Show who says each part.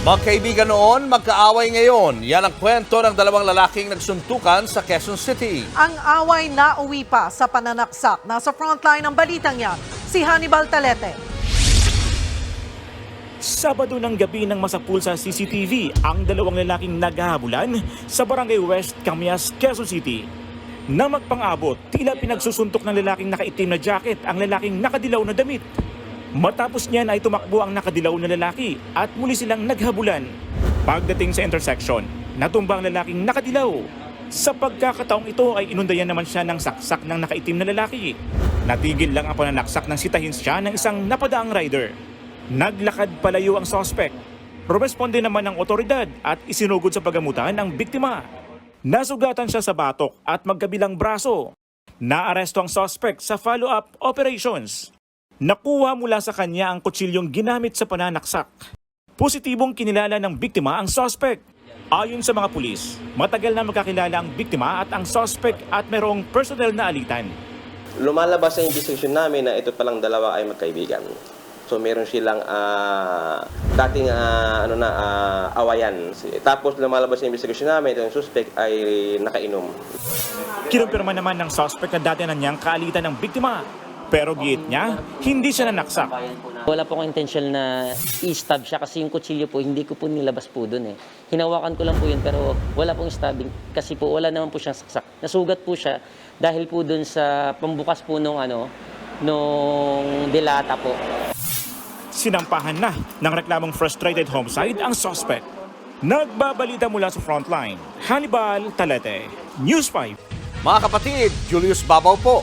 Speaker 1: Magkaibigan noon, magkaaway ngayon. Yan ang kwento ng dalawang lalaking nagsuntukan sa Quezon City.
Speaker 2: Ang away na uwi pa sa pananaksak. Nasa frontline ng balitang yan, si Hannibal Talete.
Speaker 3: Sabado ng gabi ng masapul sa CCTV ang dalawang lalaking naghahabulan sa Barangay West, Camias, Quezon City. Na magpang-abot, tila pinagsusuntok ng lalaking nakaitim na jacket ang lalaking nakadilaw na damit. Matapos niyan ay tumakbo ang nakadilaw na lalaki at muli silang naghabulan. Pagdating sa intersection, natumba ang lalaking nakadilaw. Sa pagkakataong ito ay inundayan naman siya ng saksak ng nakaitim na lalaki. Natigil lang ang pananaksak ng sitahin siya ng isang napadaang rider. Naglakad palayo ang sospek. Rumesponde naman ng otoridad at isinugod sa pagamutan ang biktima. Nasugatan siya sa batok at magkabilang braso. Naaresto ang suspect sa follow-up operations. Nakuha mula sa kanya ang kutsilyong ginamit sa pananaksak. Positibong kinilala ng biktima ang suspect. Ayon sa mga pulis, matagal na magkakilala ang biktima at ang suspect at merong personal na alitan.
Speaker 4: lumalabas sa investigation namin na ito palang dalawa ay magkaibigan. So meron silang ah, dating ah, ano na ah, awayan. Tapos lumalabas sa investigation namin ito yung suspect ay nakainom.
Speaker 3: Kinumpirma naman ng suspect na dati na niyang kaalitan ng biktima. Pero giit niya, hindi siya nanaksak.
Speaker 5: Wala po akong intention na i-stab siya kasi yung kutsilyo po, hindi ko po nilabas po doon eh. Hinawakan ko lang po yun pero wala pong stabbing kasi po wala naman po siyang saksak. Nasugat po siya dahil po doon sa pambukas po nung ano, nung dilata po.
Speaker 3: Sinampahan na ng reklamong frustrated homicide ang suspect. Nagbabalita mula sa frontline, Hannibal Talete, News 5.
Speaker 1: Mga kapatid, Julius Babaw po.